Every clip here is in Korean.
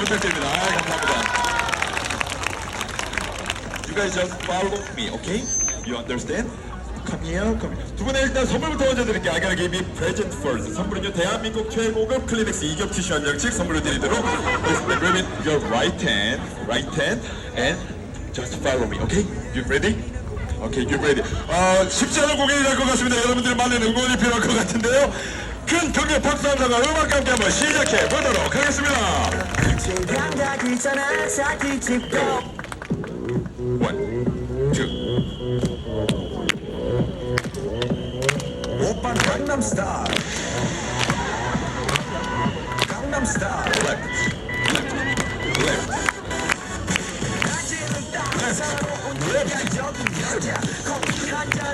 부탁드립니다. 아, 감사합니다. You guys just follow me, okay? You understand? Come here, come here. 두 분의 일단 선물부터 먼저 드릴게요. I gotta give you present first. 선물은요, 대한민국 최고급 클리맥스 이격 티슈 한 장씩 선물로 드리도록 하겠습니다. 그러면 your right hand, right hand, and just follow me, okay? You ready? Okay, you ready? 어, 쉽지 않은 공연이 될 것 같습니다. 여러분들의 많은 응원이 필요할 것 같은데요. 큰 경례 박수 함성과 음악과 함께 한번 시작해 보도록 하겠습니다. 감각 있잖아 잘 뒤집고 One, two. 오빤 강남스타일 강남스타일 left, left, left.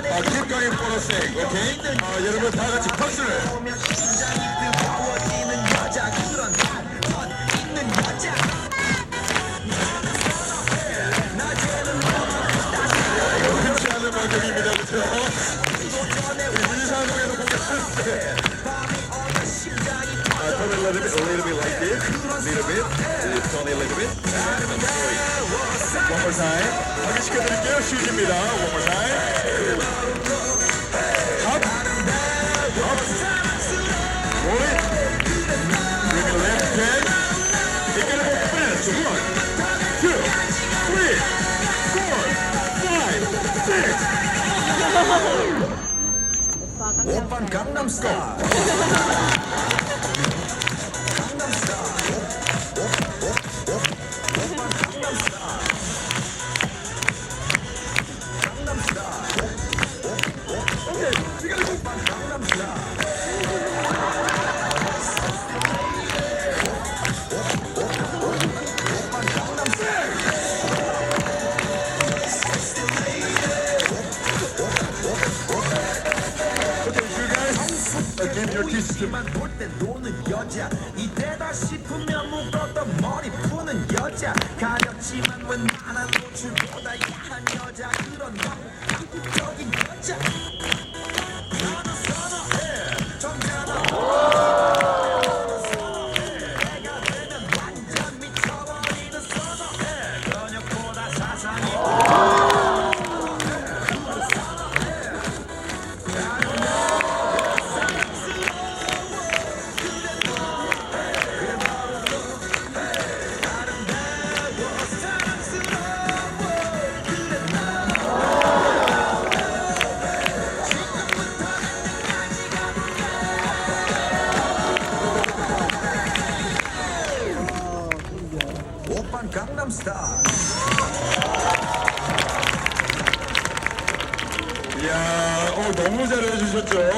아, a sec, okay? 아, 여러분 다 같이 박수를. 만큼입니다, 그죠? 우리 일상에서 공개하는데. 아, turn a little bit, a little bit like this, a little bit, turn a little bit. One more time. 확인시켜드릴게요. 슛입니다. One more time. 오빤 강 guys, uh, give your kisses to 만볼 때 노는 여자. 이때다 싶으면 묶었던 머리 푸는 여자. 가볍지만 웬만한 노출보다 야한 여자. 그런 너무 한국적인 여자 강남스타일 이야, 어, 너무 잘해주셨죠?